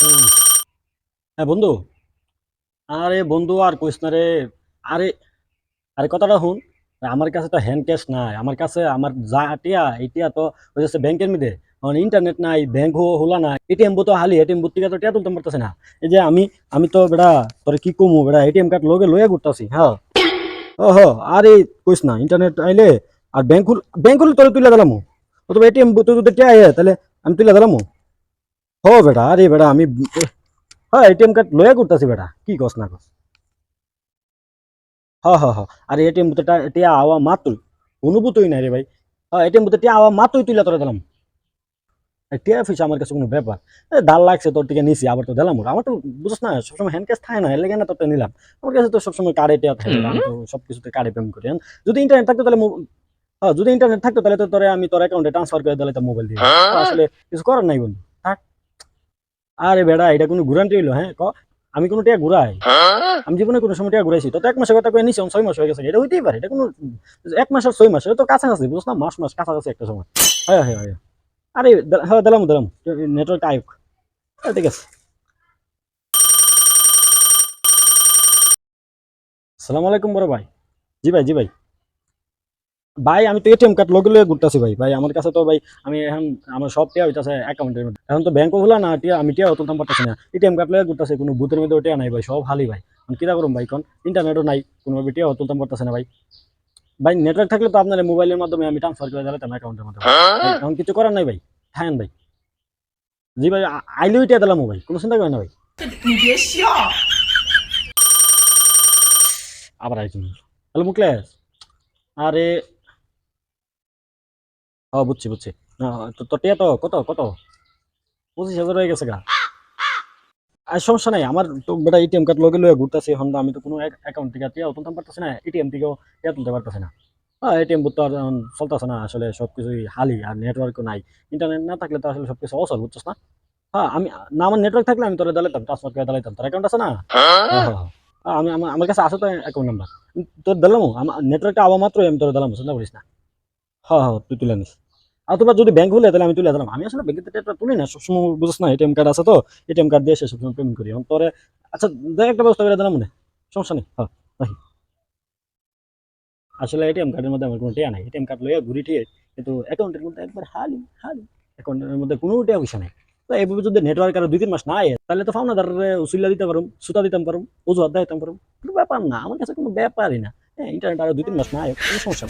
হুম। হ্যাঁ বন্ধু। আরে বন্ধু, আর কইস না রে। আরে আরে কথাটা শুন। আমার কাছে তো হ্যান্ড ক্যাশ নাই। আমার কাছে আমার যা টিয়া এইটিয়া তো হয়েছে ব্যাংকের মধ্যে। এখন ইন্টারনেট নাই ব্যাংক হলা নাই। এটিএম বুথ হালি এটিএম বুথ থেকে তো টিয়া তুলতে পারতেছে না। এই যে আমি আমি তো বেড়া, তোর কি কমু? বেড়া এটিএম কার্ড লগে লয়ে ঘুরতাছি হ্যাঁ। ও হো আরে কইস না ইন্টারনেট আইলে আর ব্যাংক ব্যাংক হলে তোরে তুলে দিলাম। অথবা এটিএম বুথ যদি টিয়া আয়, তাহলে আমি তুলে দিলাম। হো বেটা আরে বেটা আমি হ্যাঁ এটিএম কার্ড লয়ে ঘুরতাছি বেটা কি কস না কস। হ্যাঁ হ্যাঁ হ্যাঁ আর এটিএম বুথটা টিয়া আওয়া মাত্রই অনুভূতই নাই রে ভাই। হ্যাঁ এটিএম বুথে টিয়া আওয়া মাত্রই তুলে তোরা দিলাম। টিয়া ফিস আমার কাছে কোনো ব্যাপার। ডাল লাগছে তোর টিকে নিছি আবার তো দিলাম ওরা আমার তো বুঝছ না সবসময় হ্যান্ড ক্যাশ থাকে না এর লেগে না তোরটা নিলাম। আমার কাছে তো সবসময় কার্ডে টিয়া থাকে আমি তো সব কিছুতে কার্ডে পেমেন্ট করি হ্যাঁ? যদি ইন্টারনেট থাকতো তাহলে হ্যাঁ যদি ইন্টারনেট থাকতো তাহলে তো তোরে আমি তোর অ্যাকাউন্টে ট্রান্সফার করে দিলে তো মোবাইল দিয়ে। আসলে কিছু করার নাই বন্ধু। আরে বেড়া এটা কোনো ঘুরান্তি হইল হ্যাঁ? ক আমি কোনো টিয়া ঘুরাই। আমি জীবনে কোনো সময় টিয়া ঘুরাইছি। তো এক মাসের কথা কয়ে নিছি ছয় মাস হয়ে গেছে। এটা হইতেই পারে এটা কোনো এক মাস আর ছয় মাস তো কাছাকাছি বুঝছ না মাস মাস কাছাকাছি একটা সময়। হ্যাঁ হ্যাঁ হ্যাঁ। আরে হ্যাঁ দিলাম দিলাম। নেটওয়ার্ক আয়ুক হ্যাঁ, ঠিক আছে। সালাম আলাইকুম বড় ভাই। জি ভাই জি ভাই। ভাই, আমি তো এটিএম কার্ড লগে লগে ঘুরতেছি ভাই। ভাই, আমার কাছে তো ভাই, আমি এখন আমার সব টিয়া হইতেছে অ্যাকাউন্টের মধ্যে। এখন তো ব্যাংকও হলো না, টিয়া, আমি টিয়া তুলতাম পারতেছি না। এটিএম কার্ড লগে ঘুরতেছে, কোনো বুথের মধ্যে ওটা নাই ভাই, সব হালি ভাই। আমি কীটা করুন ভাই কোন ইন্টারনেটও নাই, কোনোভাবে টিয়া তুলতাম পারতেছে না ভাই। ভাই নেটওয়ার্ক থাকলে তো আপনার মোবাইলের মাধ্যমে আমি ট্রান্সফার করে দিলাম অ্যাকাউন্টের মধ্যে এখন কিছু করার নাই ভাই হ্যাঁ ভাই। জি ভাই আইলেও টিয়া দিলাম ভাই, কোনো চিন্তা করেন না ভাই। আবার আইসুন হ্যালো মুকলেশ আরে ও বুঝছি বুঝছি। না তো টিয়া তো কত কত? পঁচিশ হাজার হয়ে গেছে গা। আর সমস্যা নাই আমার তো বেটা এটিএম কার্ড লগে লগে ঘুরতেছি এখন আমি তো কোনো অ্যাকাউন্ট থেকে টিয়া তুলতে পারতেছি না এটিএম থেকেও টিয়া তুলতে পারতেছি না। হ্যাঁ এটিএম বুথ তো আর এখন চলতেছে না আসলে সব কিছুই হালি আর নেটওয়ার্কও নাই। ইন্টারনেট না থাকলে তো আসলে সব কিছু অচল বুঝছস না? হ্যাঁ আমি না আমার নেটওয়ার্ক থাকলে আমি তোরা দিলাম ট্রান্সফার করে দিলাম তোর অ্যাকাউন্ট আছে না? হ্যাঁ, হ্যাঁ, হ্যাঁ। আমি আমার আমার কাছে আছে তো অ্যাকাউন্ট নাম্বার তোর দিলাম আমার নেটওয়ার্কটা আবার মাত্রই আমি তোর দিলাম চিন্তা করিস না। হ্যাঁ হ্যাঁ তুই তুলে নিস। অথবা যদি ব্যাংক হলে তাহলে আমি তুলে দিলাম আমি আসলে ব্যাংকে টাকা তুলি না, সবসময় বুঝছ না এটিএম কার্ড আছে তো এটিএম কার্ড দিয়ে সবসময় পেমেন্ট করি। এখন পরে আচ্ছা দেখ একটা ব্যবস্থা করে দিলাম মনে। সমস্যা নেই হ্যাঁ রাখি। আসলে এটিএম কার্ডের মধ্যে আমার কোনো টিয়া নাই। এটিএম কার্ড লইয়া ঘুরি ঠিয়ে, কিন্তু অ্যাকাউন্টের মধ্যে একবার হালি হালি। অ্যাকাউন্টের মধ্যে কোনো টিয়া পয়সা নেই। তো এইভাবে যদি নেটওয়ার্ক আরও দুই তিন মাস না আয় তাহলে তো ফাউনাদার উসিল্লা দিতে পারুম, সুতা দিতাম পারুম, অজুহাত দিতাম পারুম। কোনো ব্যাপার না, আমার কাছে কোনো ব্যাপারই না। হ্যাঁ ইন্টারনেট আরও দুই তিন মাস না আয় কোনো সমস্যা